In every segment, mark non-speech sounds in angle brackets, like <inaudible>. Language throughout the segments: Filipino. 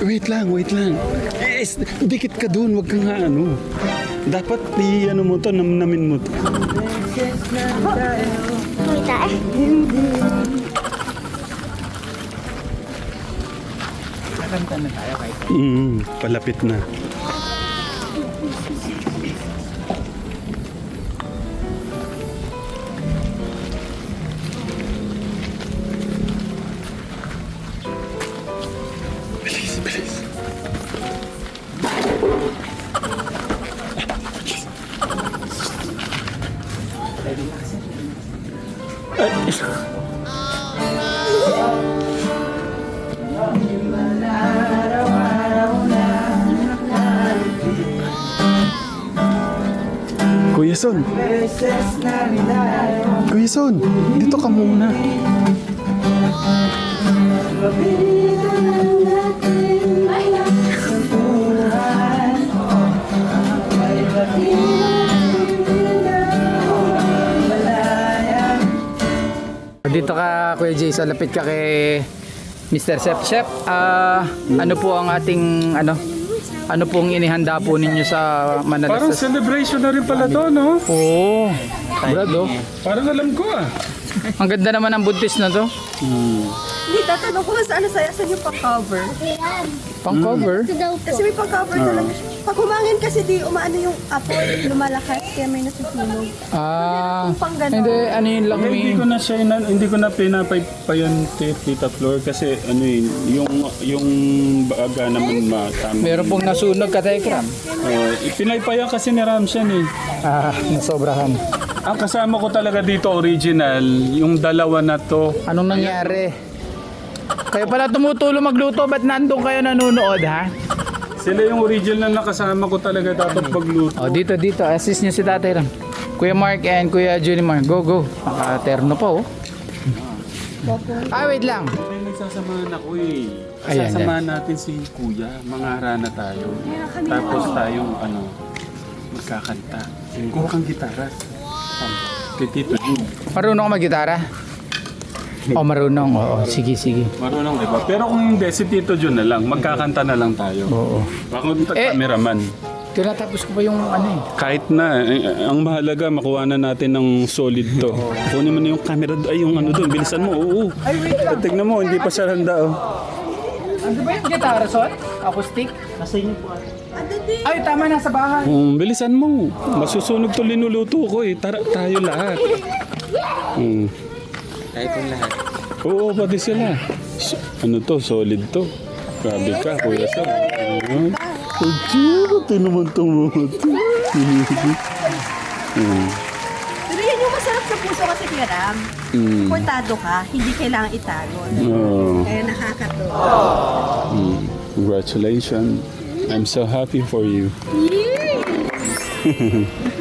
Wait lang, wait lang. Eh, is- dikit ka dun, wag kang ano. Dapat i ano mo to, namnamin mo to. Kita eh. Kakanta na tayo kahit Mm, palapit na. Kuya Son, dito ka muna. Dito ka, Kuya Jason, lapit ka kay Mr. Chef. Chef, ah, ano po ang ating, ano, ano pong inihanda po ninyo sa Parang Manalasas? celebration na rin pala to, no? Oo, Brad, oh. Parang alam ko ah. Ang ganda naman ng buntis na to. Hindi, tatanong ko nga saan saya saan yung pang-cover. Pang cover. Kasi may pang-cover talaga siya. Pag humangin kasi di umaano yung apoy, lumalakas, kaya may nasusunog. Ah, Kung pang ganon. hindi, ano yun lang Hindi, hindi may... ko na siya ina- hindi ko na pinapaypayan tita floor kasi ano yun, yung yung baga naman matama. Meron pong nasunog ka, Tekram. Uh, ipinaypayan kasi ni Ramshan eh. Ah, nasobrahan. Ang kasama ko talaga dito original, yung dalawa na to. Anong nangyari? Kayo pala tumutulong magluto, ba't nandun kayo nanonood, ha? Sila yung original na nakasama ko talaga dapat magluto. Oh, dito, dito. Assist nyo si Tatay Ram. Kuya Mark and Kuya Junimar. Go, go. Naka-terno pa, oh. Ah, wait lang. May nagsasamahan ako eh. Ayan, Sasamahan natin si Kuya, mangara na tayo. Tapos tayong ano, magkakanta. Kuha kang gitara. Kay Tito Jun. Marunong ka mag-gitara? Oh, <laughs> marunong. Oo, sige, sige. Marunong, di ba? Pero kung hindi, si Tito Jun na lang. Magkakanta na lang tayo. Oo. Ako yung Eh. cameraman. Tinatapos ko pa yung ano eh. Kahit na, eh, ang mahalaga, makuha na natin ng solid to. Kunin mo na yung camera, ay yung ano doon, bilisan mo, oo. Ay, wait lang. Tignan mo, hindi pa siya handa, oh. Ano ba yung gitara, Son? Acoustic? Nasa inyo po. Ay, tama na sa bahay. Um, bilisan mo. Masusunog to linuluto ko eh. Tara, tayo lahat. Hmm. <laughs> Tayo pong lahat. Oo, pati sila. Ano to, solid to. Grabe ka, Kuya Sam. Ayan. Ang cute naman tong mga to. <laughs> Pero yan yung masarap sa puso kasi kiram. Portado ka, hindi kailangan itagon. Oh. Kaya nakakatuwa. Hmm. Congratulations. I'm so happy for you. <laughs>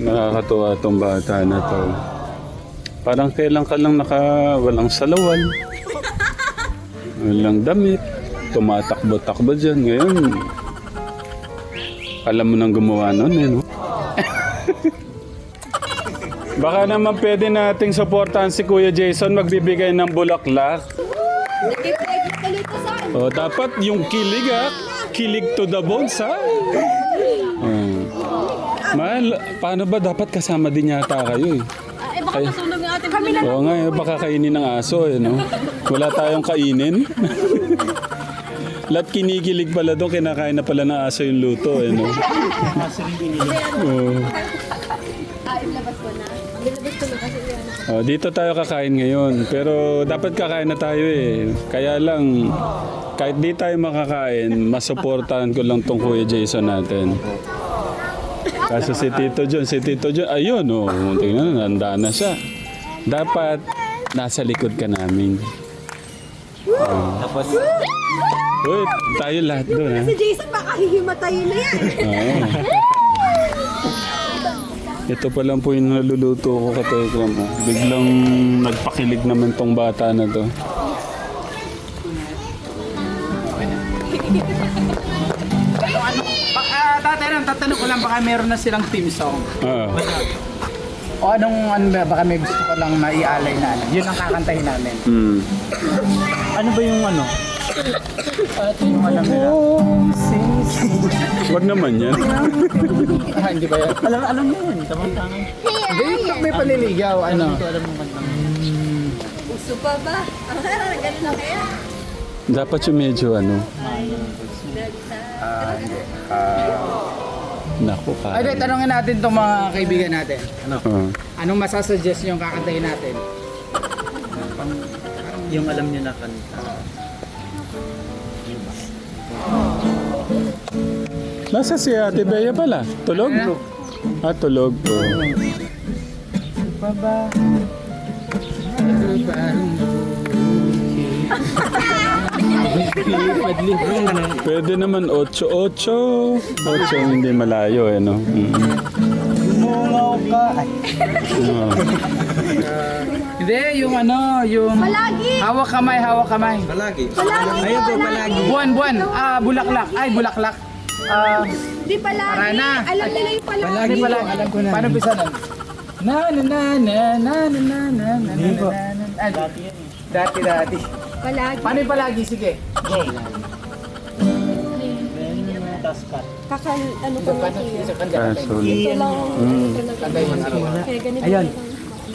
Nakakatuwa tong bata na to. Parang kailan ka lang naka walang salawal. Walang damit. Tumatakbo-takbo dyan. Ngayon, alam mo nang gumawa nun eh, no? <laughs> Baka naman pwede nating supportahan si Kuya Jason magbibigay ng bulaklak. O, dapat yung kilig ha. Kilig to the bones ha. Mahal, paano ba dapat kasama din yata kayo eh? Eh, baka masunog yung ating Kami na. Oo nga, eh, baka kainin ng aso eh, no? Wala tayong kainin. Lahat kinikilig pala doon, kinakain na pala ng aso yung luto eh, no? Oo. Ah, ilabas ko na. Ilabas ko na kasi yan. Oh, dito tayo kakain ngayon. Pero dapat kakain na tayo eh. Kaya lang, kahit di tayo makakain, masuportahan ko lang tong Kuya Jason natin. Kaso si Tito John, si Tito John, ayun oh, tingnan na, nanda na siya. Dapat, nasa likod ka namin. Tapos, Uy, tayo lahat doon ha. Si Jason baka hihimatayin na yan. Oo. Ito pa lang po yung naluluto ko ka Telegram. Oh. Biglang nagpakilig naman tong bata na to. Tatanong ko lang, baka meron na silang team song. Ah. O anong ano ba, baka may gusto ko lang maialay na ano. Yun ang kakantahin namin. Hmm. Ano ba yung ano? Ito yung alam nila. Wag naman yan. Ah, hindi ba yan? Alam, alam mo yun. Tamang-tamang. Hindi, pag may panliligaw, ano? Uso pa ba? Ganun na kaya? Dapat yung medyo ano. Naku, Ay, di, parang. tanongin natin itong mga kaibigan natin. Ano? Oh. Anong masasuggest yung kakantahin natin? Yung alam niyo na kanta. Nasa si Ate Bea pala? Tulog? Ano? Ah, tulog po. Pwede naman 8-8. 8 hindi malayo eh, no? Mm. Mungaw ka. Oh. Hindi, yung ano, yung... Palagi! Hawak kamay, hawak kamay. Palagi. Palagi! Ayun po, palagi. Buwan, buwan. Ah, bulaklak. Ay, bulaklak. Ah, Di palagi! Arana. Alam nila yung palagi. palagi pala. Alam ko na. Paano bisa nun? Na na na na na na na na na na na na Ay, Dati, dati. Palagi. Paano palagi? Sige. Go. Kakal, ano ko na Ito lang.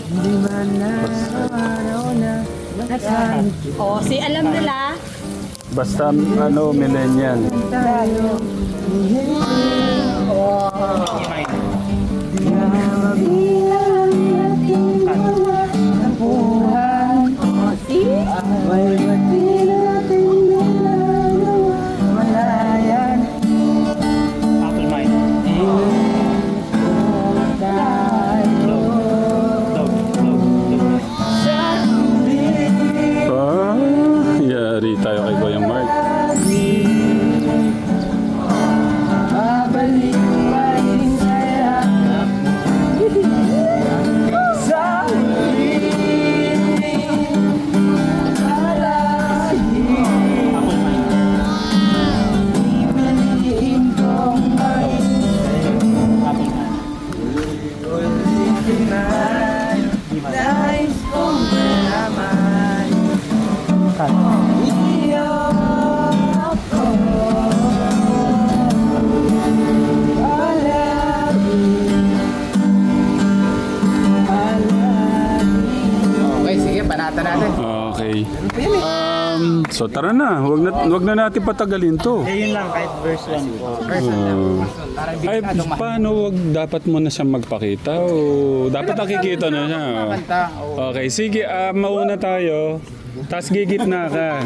Hindi man na araw na nasan. Oh, si alam nila. Basta ano, millennial. Tayo. Wow. So tara na, wag na, wag na natin patagalin to. Eh, yun lang, kahit verse 1 po. Oh. Parang Ay, paano wag dapat mo na siya magpakita o dapat nakikita na siya? Okay, sige, ah, mauna tayo. Tapos gigitna ka.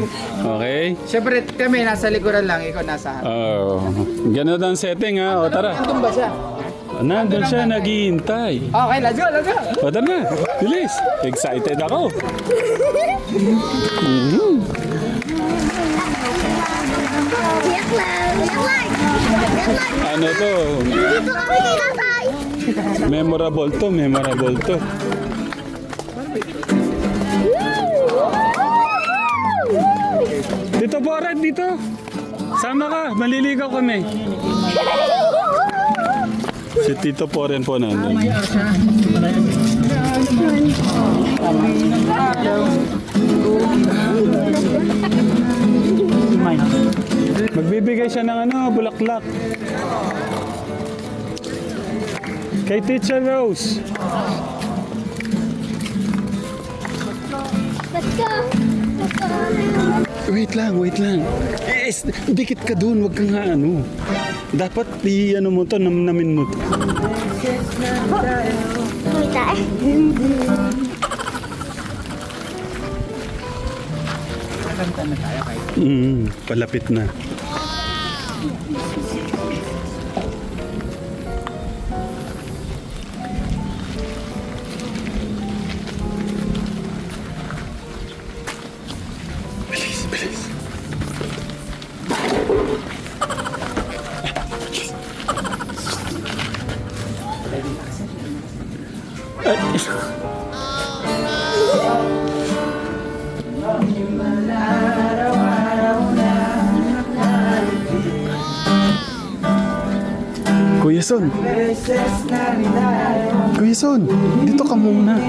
Okay? Siyempre, kami nasa likuran lang, ikaw nasa harap. Oh, ganun ang setting ha. O tara. Nandun ba siya? Nandun siya, naghihintay. Okay, let's go, let's go. O tara na, bilis. Excited ako. Mhm. <laughs> Tiyak lang! Lang! Tiyak lang! Ano to? Dito kami kinasay! Memorable to, memorable to. Dito po, Red, dito. Sama ka, maliligaw kami. Si Tito Poren po nandun. Magbibigay siya ng ano, bulaklak. Kay Teacher Rose. Let's go! Let's go! Wait lang, wait lang. Yes, dikit ka dun, wag ka nga ano. Dapat i ano mo to, namnamin mo to. Kita eh. Mm, palapit na. Kuya Son, dito ka muna.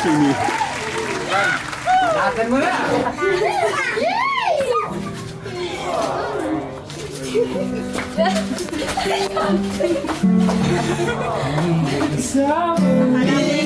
Sini. Akan mo na! Grabe!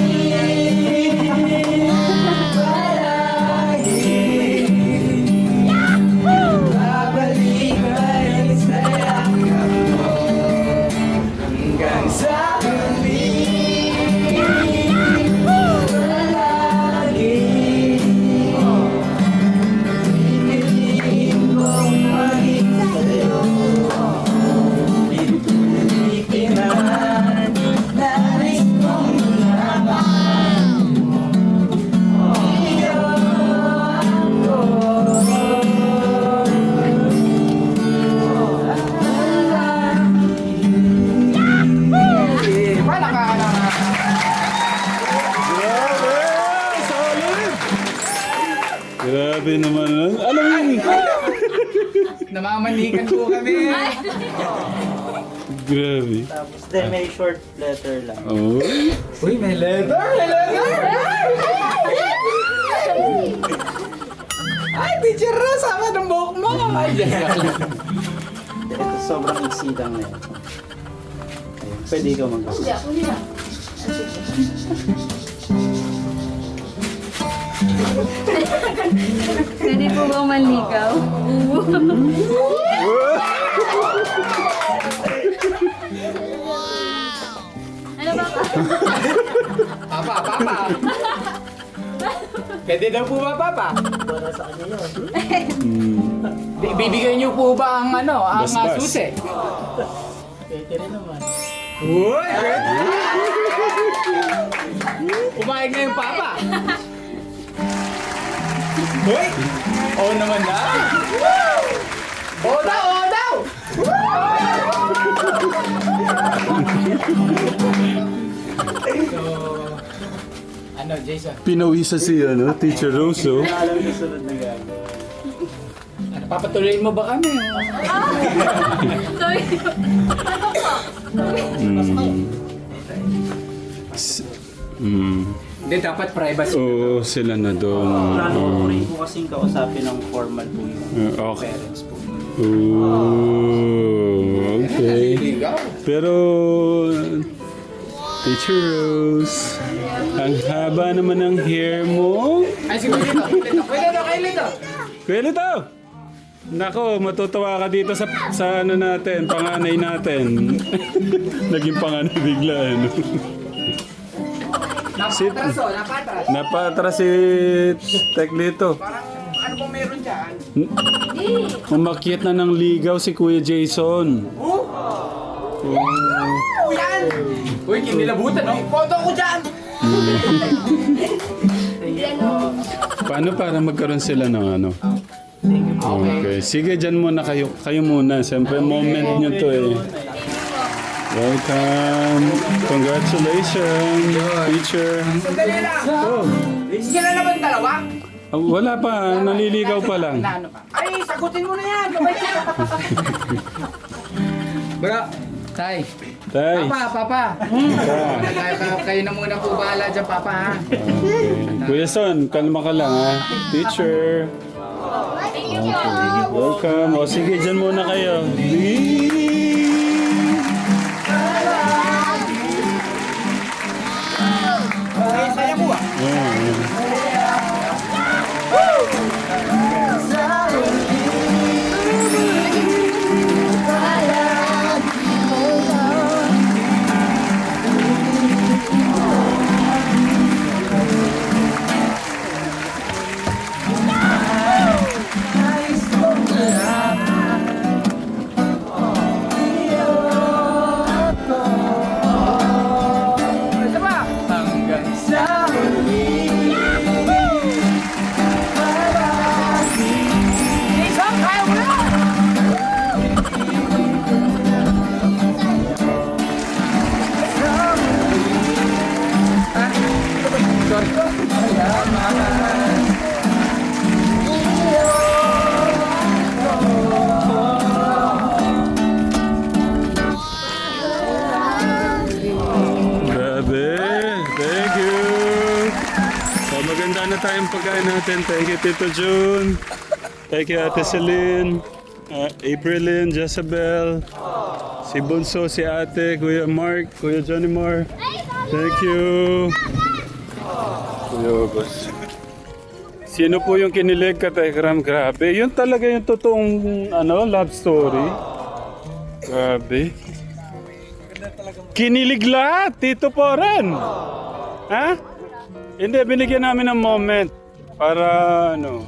Grabe naman. Alam mo yun? Namamanikan po kami. Grabe. Tapos then may short letter lang. Oh. Uy, may letter! May letter! Ay, teacher Ro, sama ng buhok mo! Ay, <laughs> Ito sobrang easy lang na ito. Ayun, Pwede ikaw mag Hindi ako nila. <laughs> Pwede po ba manligaw? Ano ba ba? Papa, papa! Pwede daw po ba, papa? Para sa kanya yun. Bi- Bibigyan niyo po ba ang ano, ang Bas, uh, bas. susi? Pwede rin naman. Uy! Pumayag na yung papa. Uy! Oo naman na. Oo daw, oo daw! so, ano, Jason? Pinawisa si ano, Teacher Rose, oh. Alam yung sunod na gagawin. Ano, papatuloyin mo ba kami? Sorry. Mm. S- mm. Hindi, dapat privacy. Oo, sila na doon. Plano ko Oo. rin po kasing kausapin ng formal po yung Uh, okay. parents po. Ooh, okay. Pero, Teacher Rose, ang haba naman ng hair mo. Ay, sige, dito. Dito. Pwede daw, kayo dito. Kuya Lito! Nako, matutuwa ka dito sa, sa ano natin, panganay natin. <laughs> Naging panganay bigla, ano. Napatras, oh, napatras. Napatras si Teklito. Parang, ano bang meron dyan? Umakyat na ng ligaw si Kuya Jason. Oh! Oh, yan! Uy, kinilabutan, no? Photo ko dyan! Paano para magkaroon sila ng ano? Okay. Sige, dyan muna kayo. Kayo muna. Siyempre, moment nyo to eh. Welcome. Congratulations, teacher. Sandali lang! Oh, Sila na ba ang dalawa? ah, wala pa. Naliligaw pa lang. Ano? Ay, sagutin mo na yan! Gabay ka! <laughs> Baga, Tay. Tay. Papa, papa. Hmm. Kayo, kayo, kayo na muna po bahala dyan, papa ha. Okay. Kuya Son, kalma ka lang ha. Teacher. Welcome. O sige, dyan muna kayo. Ito <laughs> pagkain natin. Thank you, Tito June. Thank you, Ate Celine. Uh, Aprilyn, Jezebel. Si Bunso, si Ate, Kuya Mark, Kuya Johnny Moore. Thank you. Kuya August. Sino po yung kinilig ka, Tekram? Grabe. Yun talaga yung totoong ano, love story. Grabe. Kinilig lahat, Tito Poran. Ha? Hindi, binigyan namin ng moment para ano,